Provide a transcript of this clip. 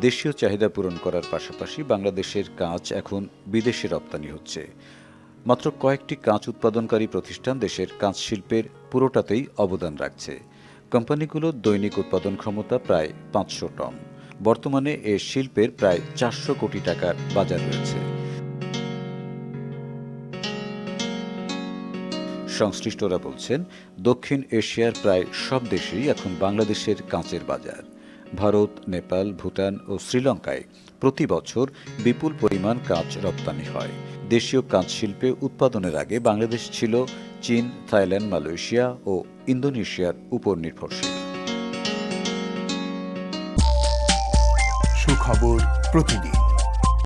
দেশীয় চাহিদা পূরণ করার পাশাপাশি বাংলাদেশের কাঁচ এখন বিদেশে রপ্তানি হচ্ছে। মাত্র কয়েকটি কাঁচ উৎপাদনকারী প্রতিষ্ঠান দেশের কাঁচ শিল্পের পুরোটাতেই অবদান রাখছে। কোম্পানিগুলোর দৈনিক উৎপাদন ক্ষমতা প্রায় পাঁচশো টন। বর্তমানে এ শিল্পের প্রায় চারশো কোটি টাকার বাজার রয়েছে। সংশ্লিষ্টরা বলছেন, দক্ষিণ এশিয়ার প্রায় সব দেশেই এখন বাংলাদেশের কাঁচের বাজার। ভারত, নেপাল, ভুটান ও শ্রীলঙ্কায় প্রতি বছর বিপুল পরিমাণ কাঁচ রপ্তানি হয়। দেশীয় কাঁচ শিল্পে উৎপাদনের আগে বাংলাদেশ ছিল চীন, থাইল্যান্ড, মালয়েশিয়া ও ইন্দোনেশিয়ার উপর নির্ভরশীল। সুখবর প্রতিদিন।